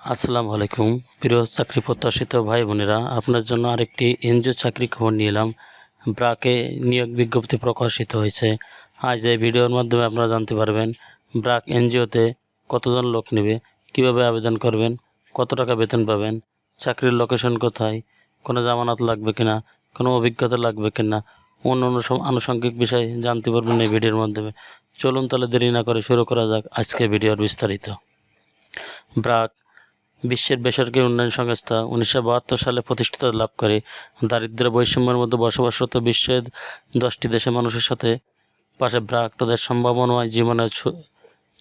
আসসালামু আলাইকুম। প্রিয় চাকরি প্রত্যাশিত ভাই বোনেরা, আপনার জন্য আরেকটি এনজিও চাকরি খবর নিয়ে এলাম। ব্রাকে নিয়োগ বিজ্ঞপ্তি প্রকাশিত হয়েছে। আজ এই ভিডিওর মাধ্যমে আপনারা জানতে পারবেন, ব্রাক এনজিওতে কতজন লোক নেবে, কীভাবে আবেদন করবেন, কত টাকা বেতন পাবেন, চাকরির লোকেশন কোথায়, কোনো জামানত লাগবে কিনা, কোনো অভিজ্ঞতা লাগবে কিনা, অন্য অন্য আনুষঙ্গিক বিষয় জানতে পারবেন এই ভিডিওর মাধ্যমে। চলুন তাহলে দেরি না করে শুরু করা যাক আজকে ভিডিওর বিস্তারিত। ব্রাক বিশ্বের বেসরকারি উন্নয়ন সংস্থা উনিশশো বাহাত্তর সালে প্রতিষ্ঠিত লাভ করে। দারিদ্র্য বৈষম্যের মধ্যে বসবাসরত বিশ্বের দশটি দেশের মানুষের সাথে পাশে ব্রাক তাদের সম্ভাবনাময় জীবনের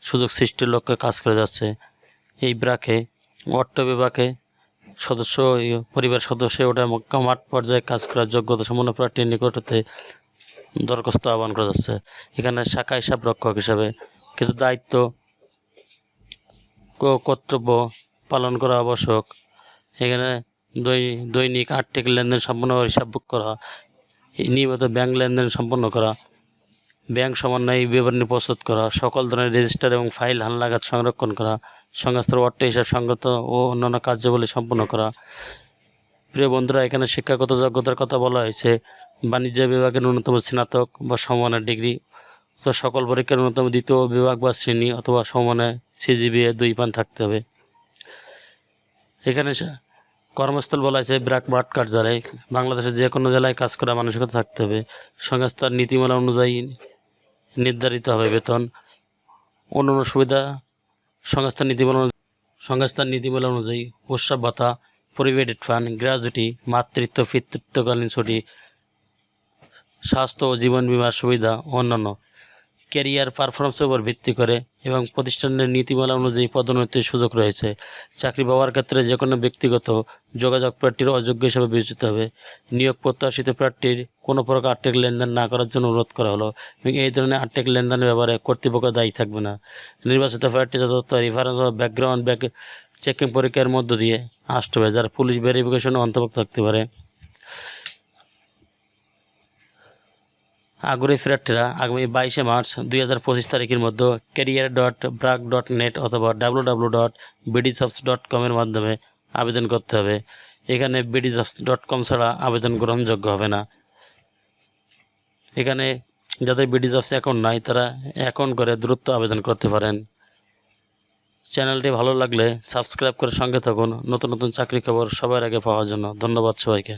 সুযোগ সৃষ্টির লক্ষ্যে কাজ করে যাচ্ছে। এই ব্রাকে অর্থ বিভাগে সদস্য পরিবার সদস্য ওটা মাঠ পর্যায়ে কাজ করার যোগ্যতা সম্পন্ন প্রার্থীর নিকট হতে দরখাস্ত আহ্বান করা যাচ্ছে। এখানে শাখা হিসাব রক্ষক হিসাবে কিছু দায়িত্ব কর্তব্য পালন করা আবশ্যক। এখানে দৈনিক আর্থিক লেনদেন সম্পন্ন হিসাব করা, নিয়মিত ব্যাংক লেনদেন সম্পন্ন করা, ব্যাংক সমন্বয় বিবরণী প্রস্তুত করা, সকল ধরনের রেজিস্টার এবং ফাইল হালনাগাদ সংরক্ষণ করা, সংস্থার অর্থ হিসাব সংগত ও অন্যান্য কার্যাবলী সম্পন্ন করা। প্রিয় বন্ধুরা, এখানে শিক্ষাগত যোগ্যতার কথা বলা হয়েছে। বাণিজ্য বিভাগের ন্যূনতম স্নাতক বা সমমানের ডিগ্রি তো সকল পরীক্ষার ন্যূনতম দ্বিতীয় বিভাগ বা শ্রেণি অথবা সমমানের সিজিবিএ দুই পান থাকতে হবে। এখানে কর্মস্থল বলা হয়েছে ব্রাক মাঠ কার্যালয়। বাংলাদেশের যে কোনো জেলায় কাজ করা মানসিকতা থাকতে হবে। সংস্থার নীতিমালা অনুযায়ী নির্ধারিত হবে বেতন। অন্যান্য সুবিধা, সংস্থার নীতিমালা সংস্থার নীতিমালা অনুযায়ী উৎসব ভাতা পরিবেটেড ফান্ড গ্র্যাজুটি মাতৃত্ব, পিতৃত্বকালীন ছুটি, স্বাস্থ্য ও জীবন বীমার সুবিধা, অন্যান্য। ক্যারিয়ার পারফরমেন্সের উপর ভিত্তি করে এবং প্রতিষ্ঠানের নীতিমালা অনুযায়ী পদোন্নতির সুযোগ রয়েছে। চাকরি পাওয়ার ক্ষেত্রে যে কোনো ব্যক্তিগত যোগাযোগ প্রার্থীর অযোগ্য হিসেবে বিবেচিত হবে। নিয়োগ প্রত্যাশিত প্রার্থীর কোনো প্রকার আর্থিক লেনদেন না করার জন্য অনুরোধ করা হলো এবং এই ধরনের আর্থিক লেনদেনের ব্যাপারে কর্তৃপক্ষ দায়ী থাকবে না। নির্বাচিত প্রার্থী যথাযথ রিফারেন্স ও ব্যাকগ্রাউন্ড ব্যাক চেকিং পরীক্ষার মধ্য দিয়ে আসতে হবে, যার পুলিশ ভেরিফিকেশন অন্তর্ভুক্ত থাকতে পারে। আগ্রহী প্রার্থীরা আগামী বাইশে মার্চ দুই হাজার পঁচিশ তারিখের মধ্যে career dot BRAC dot net অথবা W W dot bdjobs dot কমের মাধ্যমে আবেদন করতে হবে। এখানে বিডিজবস ডট কম ছাড়া আবেদন গ্রহণযোগ্য হবে না। এখানে যাদের বিডিজবস অ্যাকাউন্ট নাই, তারা অ্যাকাউন্ট করে দ্রুত আবেদন করতে পারেন। চ্যানেলটি ভালো লাগলে সাবস্ক্রাইব করে সঙ্গে থাকুন। নতুন নতুন চাকরি খবর সবার আগে পাওয়ার জন্য ধন্যবাদ সবাইকে।